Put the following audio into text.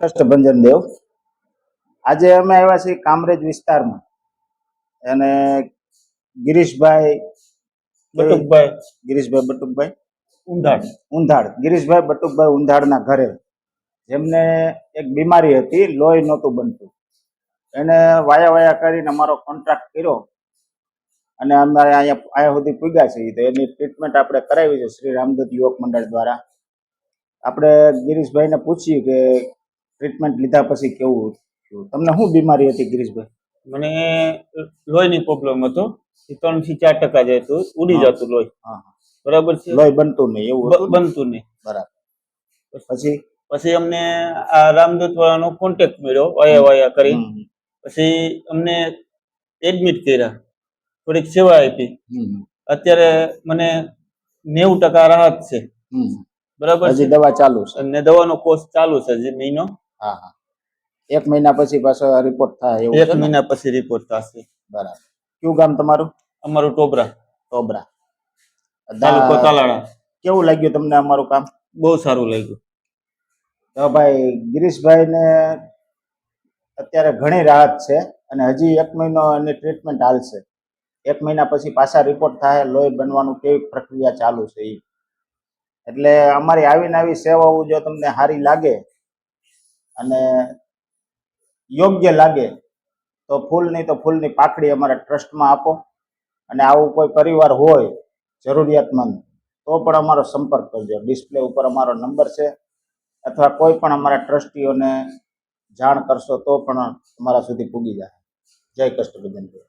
કષ્ટભંજન દેવ. આજે અમે આવ્યા છીએ કામરેજ વિસ્તારમાં. અને ગિરીશભાઈ બટુકભાઈ. ગિરીશભાઈ બટુકભાઈ. ઉંધાડ ઉંધાડ ગિરીશભાઈ બટુકભાઈ ઉંધાડના ઘરે. જેમને એક બીમારી હતી લોહી નહોતું બનતું. એને વાયા વાયા કરીને અમારો કોન્ટ્રાક્ટ કર્યો. અને અમારે અહીંયા અહીંયા સુધી પૂગ્યા છે તો એની ટ્રીટમેન્ટ આપણે કરાવી છે શ્રી રામદૂત યુવક મંડળ દ્વારા. આપણે ગિરીશભાઈને પૂછ્યું કે ટ્રીટમેન્ટ લીધા પછી કેવું થયું તમને શું બીમારી હતી ગિરીશભાઈ? મને લોહીની પ્રોબ્લેમ હતો. ત્રણથી ચાર ટકા જતું ઉડી જતું લોહી. બરાબર છે? લોહી બનતું નહીં એવું? બનતું નહીં. બરાબર. પછી? પછી? અમને આ રામદૂત વાળાનો કોન્ટેક્ટ મળ્યો વાયા વાયા કરી પછી અમને એડમિટ કર્યા થોડીક સેવા આપી. અત્યારે મને નેવું ટકા રાહત છે. બરાબર હજી દવા ચાલુ છે? અને દવાનો કોર્સ ચાલુ છે જે મહિનો. હા હા. એક મહિના પછી પાછો રિપોર્ટ થાય એવું એક છે ને? મહિના પછી રિપોર્ટ થશે. બરાબર. કયું ગામ તમારું? અમારું ટોબરા. ટોબરા. તાલુકો દા- તાલાળા. કેવું લાગ્યું તમને અમારું કામ? બહુ સારું લાગ્યું. તો ભાઈ ગિરીશભાઈને અત્યારે ઘણી રાહત છે અને હજી એક મહિનો એની ટ્રીટમેન્ટ હાલશે. એક મહિના પછી પાછા રિપોર્ટ થાય લોહી બનવાનું કેવી પ્રક્રિયા ચાલુ છે એ એટલે અમારી આવીને આવી સેવાઓ જો તમને સારી લાગે અને યોગ્ય લાગે તો ફૂલની તો ફૂલની પાખડી અમારા ટ્રસ્ટમાં આપો. અને આવું કોઈ પરિવાર હોય જરૂરિયાતમંદ, તો પણ અમારો સંપર્ક કરજો. ડિસ્પ્લે ઉપર અમારો નંબર છે. અથવા કોઈ પણ અમારા ટ્રસ્ટીઓને જાણ કરશો તો પણ તમારા સુધી પૂગી જાય. જય કષ્ટભજન જય.